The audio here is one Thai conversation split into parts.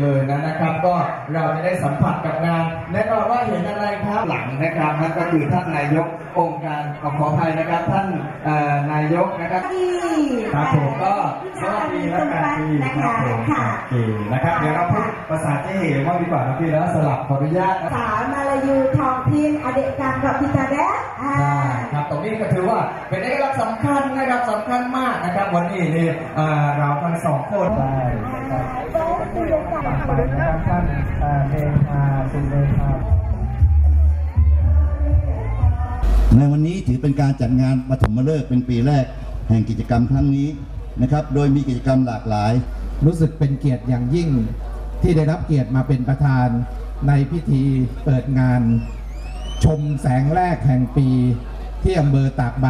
เลยนะนะครับก็เราจะได้สัมผัสกับงานแน่นอนว่าเห็นอะไรครับหลังนะครับนั่นก็คือท่านนายกองค์การขอขออภัยนะครับ ท่านเอ่อนายกนะครับครับผมก็สวัสดีและการดีครับผมค่ะโอเคนะครับเดี๋ยวเราพูดภาษาเจ๊เหว่างดีกว่าครับพี่แล้วสลับขออนุญาตนะสาวมาลายูทองพินอเดกามกับพิตาเดะอ่าใช่ครับตรงนี้ก็ถือว่าเป็นเอกลักษณ์สำคัญนะครับสำคัญมากนะครับวันนี้นี่เอ่อเราทั้งสองคนได้นะครับฝากไปนะครับท่านเอ่อเด ในวันนี้ถือเป็นการจัดงานปฐมฤกษ์เป็นปีแรก แห่งกิจกรรมครั้งนี้นะครับ โดยมีกิจกรรมหลากหลาย รู้สึกเป็นเกียรติอย่างยิ่งที่ได้รับเกียรติมาเป็นประธานในพิธีเปิดงาน ชมแสงแรกแห่งปีที่อำเภอตากใบ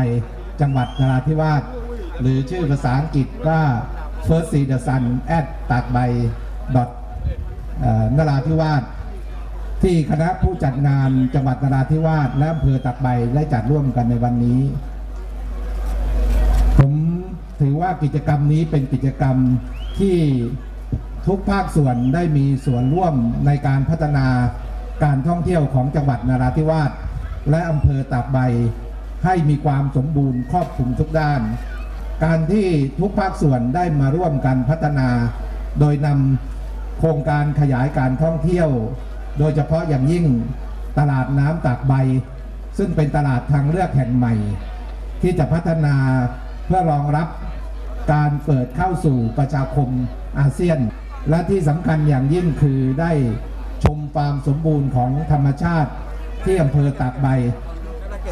จังหวัดนราธิวาสหรือชื่อภาษาอังกฤษว่า First See the Sun at ตากใบ dot เอ่อนราธิวาส ที่คณะผู้จัดงานจังหวัดนราธิวาสและอำเภอตากใบได้จัดร่วมกันในวันนี้ ผมถือว่ากิจกรรมนี้เป็นกิจกรรมที่ทุกภาคส่วนได้มีส่วนร่วมในการพัฒนาการท่องเที่ยวของจังหวัดนราธิวาสและอำเภอตากใบ ให้มีความสมบูรณ์ครอบคลุมทุกด้าน การที่ทุกภาคส่วนได้มาร่วมกันพัฒนา โดยนำโครงการขยายการท่องเที่ยว โดยเฉพาะอย่างยิ่งตลาดน้ำตากใบ ซึ่งเป็นตลาดทางเลือกแห่งใหม่ ที่จะพัฒนาเพื่อรองรับการเปิดเข้าสู่ประชาคมอาเซียน และที่สำคัญอย่างยิ่งคือได้ชมความสมบูรณ์ของธรรมชาติที่อำเภอตากใบ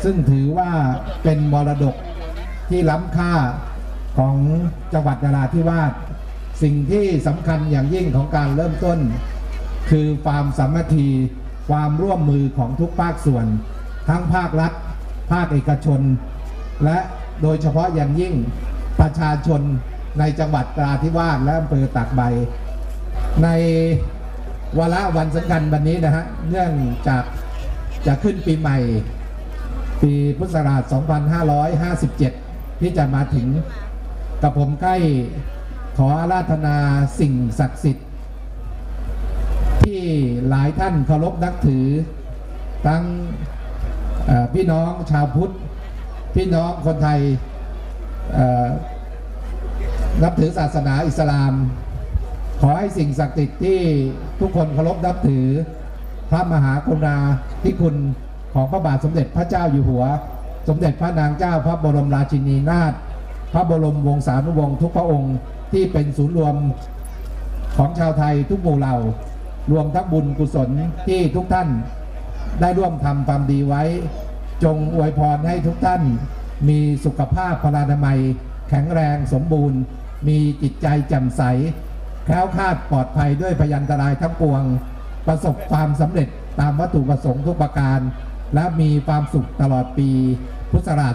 ซึ่งถือว่าเป็นมรดกที่ล้ำค่าของจังหวัดนราธิวาสสิ่งที่สำคัญอย่างยิ่งของการเริ่มต้น คือความสามัคคีความร่วมมือของทุกภาคส่วน ทั้งภาครัฐ ภาคเอกชน และโดยเฉพาะอย่างยิ่งประชาชนในจังหวัดนราธิวาสและอำเภอตากใบ ในวาระวันสำคัญวันนี้นะฮะเนื่องจากจะขึ้นปีใหม่ ปีพุทธศักราช 2557 ที่จะมาถึงกับผมใกล้ขออาราธนาสิ่งศักดิ์สิทธิ์ ลายท่านเคารพนับถือ ทั้งพี่น้องชาวพุทธ พี่น้องคนไทยนับถือศาสนาอิสลาม ขอให้สิ่งศักดิ์สิทธิ์ที่ทุกคนเคารพนับถือ พระมหากรุณาธิคุณของพระบาทสมเด็จพระเจ้าอยู่หัว สมเด็จพระนางเจ้าพระบรมราชินีนาถพระบรมวงศานุวงศ์ทุกพระองค์ที่เป็นศูนย์รวมของชาวไทยทุกหมู่เหล่า รวมทั้งบุญกุศลที่ทุกท่านได้ร่วมทำความดีไว้ จงอวยพรให้ทุกท่าน มีสุขภาพพลานามัย แข็งแรงสมบูรณ์ มีจิตใจแจ่มใส แคล้วคลาดปลอดภัยด้วยพยันตรายทั้งปวง ประสบความสำเร็จตามวัตถุประสงค์ทุกประการ และมีความสุขตลอดปี พุทธศักราช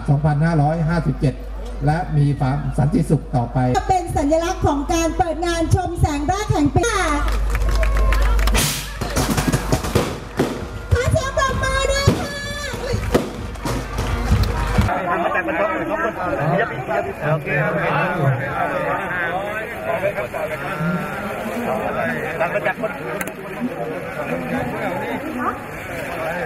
2557 และมีความสันติสุขต่อไป เป็นสัญลักษณ์ของการเปิดงานชมแสงแรกแห่งปี ทบกระทบยั